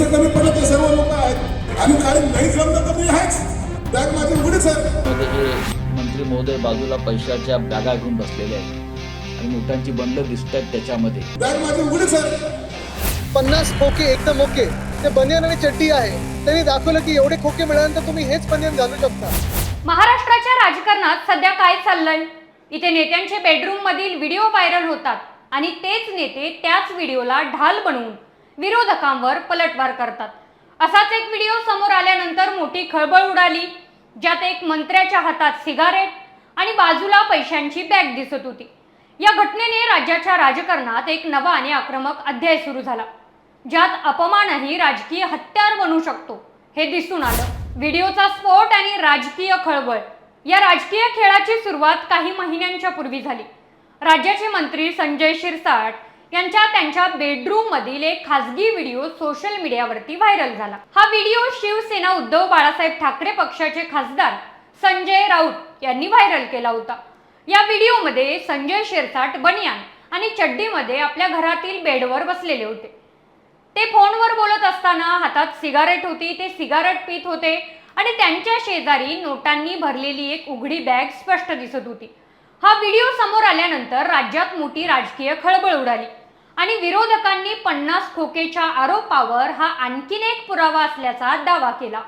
पैसे कमी पडले ते सर्व लोक आहेत. आणि काही नाही जमलं तर मी आहेच. बॅग माझी उघडीच आहे. मध्ये मंत्री महोदय बाजूला पैशाच्या बॅगा घेऊन बसलेले आहेत आणि नोटांची बंड दिसत आहेत त्याच्यामध्ये. बॅग माझी उघडीच आहे. पन्नास खोके एकदम ओके. ते बनियन आणि चड्डी आहे. त्यांनी दाखवलं की एवढे खोके मिळाल्यानंतर तुम्ही हेच बनियन घालू शकता. महाराष्ट्राच्या राजकारणात सध्या काय चाललंय? इथे नेत्यांचे बेडरूम मधील व्हिडिओ व्हायरल होतात आणि तेच नेते त्याच व्हिडिओला ढाल बनवून विरोधकांवर पलटवार करतात. असाच एक व्हिडिओ समोर आल्यानंतर मोठी खळबळ उडाली ज्यात एक मंत्र्याच्या हातात सिगारेट आणि बाजूला पैशांची बॅग दिसत होती. या घटनेने राज्याच्या राजकारणात एक नवा आणि आक्रमक अध्याय सुरू झाला ज्यात अपमानही राजकीय हत्यार बनू शकतो हे दिसून आलं. व्हिडिओचा स्फोट आणि राजकीय खळबळ या राजकीय खेळाची सुरुवात काही महिन्यांच्या पूर्वी झाली. राज्याचे मंत्री संजय शिरसाट यांच्या त्यांच्या बेडरूम मधील एक खासगी व्हिडिओ सोशल मीडियावरती व्हायरल झाला. हा व्हिडिओ शिवसेना उद्धव बाळासाहेब ठाकरे पक्षाचे खासदार संजय राऊत यांनी व्हायरल केला होता. या व्हिडिओमध्ये संजय शिरसाट बनियान आणि चड्डीमध्ये आपल्या घरातील बेडवर बसलेले होते. ते फोनवर बोलत असताना हातात सिगारेट होती ते सिगारेट पित होते आणि त्यांच्या शेजारी नोटांनी भरलेली एक उघडी बॅग स्पष्ट दिसत होती. हा व्हिडिओ समोर आल्यानंतर राज्यात मोठी राजकीय खळबळ उडाली. आणि विरोधकांनी पन्नास खोकेच्या आरोपावर हा आणखीन एक पुरावा असल्याचा दावा केला.